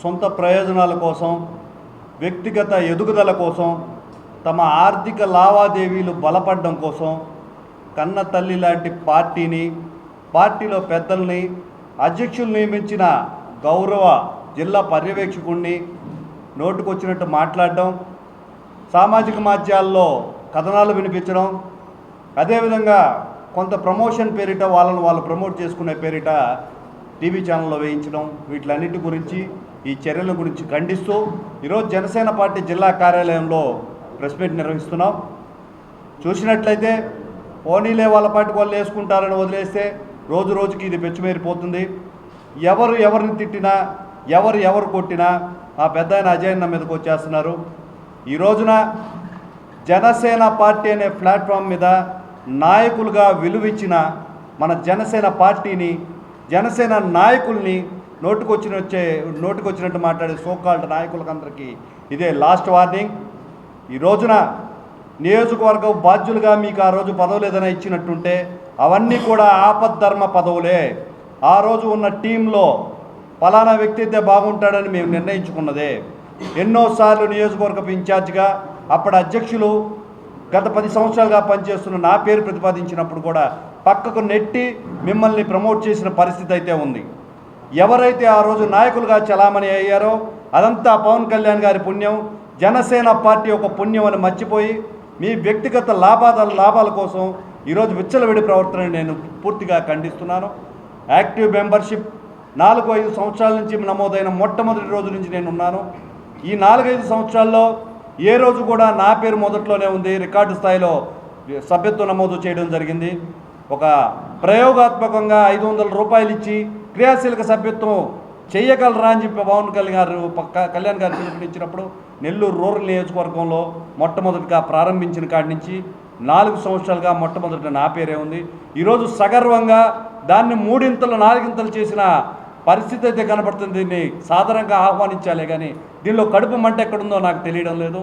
సొంత ప్రయోజనాల కోసం వ్యక్తిగత ఎదుగుదల కోసం తమ ఆర్థిక లావాదేవీలు బలపడడం కోసం కన్న తల్లి లాంటి పార్టీని పార్టీలో పెద్దల్ని అధ్యక్షులు నియమించిన గౌరవ జిల్లా పర్యవేక్షకుణ్ణి నోటుకొచ్చినట్టు మాట్లాడడం సామాజిక మాధ్యాల్లో కథనాలు వినిపించడం అదేవిధంగా కొంత ప్రమోషన్ పేరిట వాళ్ళని వాళ్ళు ప్రమోట్ చేసుకునే పేరిట టీవీ ఛానల్లో వేయించడం వీటిలన్నిటి గురించి ఈ చర్యల గురించి ఖండిస్తూ ఈరోజు జనసేన పార్టీ జిల్లా కార్యాలయంలో ప్రెస్ మీట్ నిర్వహిస్తున్నాం. చూసినట్లయితే పోనీలే వాళ్ళ పార్టీ వాళ్ళు వేసుకుంటారని వదిలేస్తే రోజు రోజుకి ఇది పెచ్చుమేరిపోతుంది. ఎవరు ఎవరిని తిట్టినా ఎవరు ఎవరు కొట్టినా ఆ పెద్ద ఆయన అజయన్న మీదకి వచ్చేస్తున్నారు. ఈ రోజున జనసేన పార్టీ అనే ప్లాట్ఫామ్ మీద నాయకులుగా విలువిచ్చిన మన జనసేన పార్టీని జనసేన నాయకుల్ని నోటుకొచ్చిన వచ్చే నోటుకొచ్చినట్టు మాట్లాడే సోకాల్డ్ నాయకులకందరికీ ఇదే లాస్ట్ వార్నింగ్ ఈ రోజున నియోజకవర్గం బాధ్యులుగా మీకు ఆ రోజు పదవులు ఏదైనా ఇచ్చినట్టుంటే అవన్నీ కూడా ఆపద్ధర్మ పదవులే. ఆ రోజు ఉన్న టీంలో ఫలానా వ్యక్తి అయితే బాగుంటాడని మేము నిర్ణయించుకున్నదే. ఎన్నోసార్లు నియోజకవర్గపు ఇన్ఛార్జిగా అప్పటి అధ్యక్షులు గత పది సంవత్సరాలుగా పనిచేస్తున్న నా పేరు ప్రతిపాదించినప్పుడు కూడా పక్కకు నెట్టి మిమ్మల్ని ప్రమోట్ చేసిన పరిస్థితి అయితే ఉంది. ఎవరైతే ఆ రోజు నాయకులుగా చలామణి అయ్యారో అదంతా పవన్ కళ్యాణ్ గారి పుణ్యం. జనసేన పార్టీ ఒక పుణ్యం అని మర్చిపోయి మీ వ్యక్తిగత లాభాల లాభాల కోసం ఈరోజు విచ్చలవిడి ప్రవర్తన నేను పూర్తిగా ఖండిస్తున్నాను. యాక్టివ్ మెంబర్షిప్ నాలుగు ఐదు సంవత్సరాల నుంచి నమోదైన మొట్టమొదటి రోజు నుంచి నేను ఉన్నాను. ఈ నాలుగైదు సంవత్సరాల్లో ఏ రోజు కూడా నా పేరు మొదట్లోనే ఉంది. రికార్డు స్థాయిలో సభ్యత్వ నమోదు చేయడం జరిగింది. ఒక ప్రయోగాత్మకంగా ఐదు వందల రూపాయలు ఇచ్చి క్రియాశీలక సభ్యత్వం చేయగలరా అని చెప్పి పవన్ కళ్యాణ్ గారు పక్క కళ్యాణ్ గారు పిలుపునిచ్చినప్పుడు నెల్లూరు రూరల్ నియోజకవర్గంలో మొట్టమొదటిగా ప్రారంభించిన కాడి నుంచి నాలుగు సంవత్సరాలుగా మొట్టమొదట నా పేరే ఉంది. ఈరోజు సగర్వంగా దాన్ని మూడింతలు నాలుగింతలు చేసిన పరిస్థితి అయితే కనబడుతుంది. దీన్ని సాధారణంగా ఆహ్వానించాలే కానీ దీనిలో కడుపు మంట ఎక్కడుందో నాకు తెలియడం లేదు.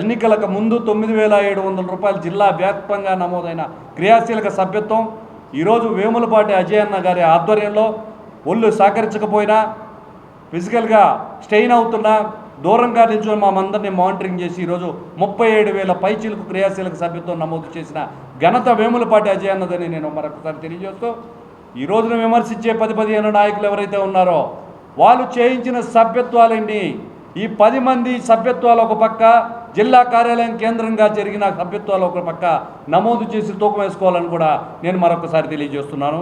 ఎన్నికలకు ముందు తొమ్మిది వేల ఏడు వందల రూపాయలు జిల్లా వ్యాప్తంగా నమోదైన క్రియాశీలక సభ్యత్వం ఈరోజు వేములపాటి అజయ్ అన్న గారి ఆధ్వర్యంలో ఒళ్ళు సహకరించకపోయినా ఫిజికల్గా స్టెయిన్ అవుతున్నా దూరంగా నిల్చొని మా అందరినీ మానిటరింగ్ చేసి ఈరోజు ముప్పై ఏడు వేల పైచీలకు క్రియాశీలక సభ్యత్వం నమోదు చేసిన ఘనత వేములపాటి అజయ్ అన్నదని నేను మరొకసారి తెలియజేస్తూ ఈ రోజున విమర్శించే పది పదిహేను నాయకులు ఎవరైతే ఉన్నారో వాళ్ళు చేయించిన సభ్యత్వాలన్నీ ఈ పది మంది సభ్యత్వాలు ఒక పక్క జిల్లా కార్యాలయం కేంద్రంగా జరిగిన సభ్యత్వాలు ఒక పక్క నమోదు చేసి తూకం వేసుకోవాలని కూడా నేను మరొకసారి తెలియజేస్తున్నాను.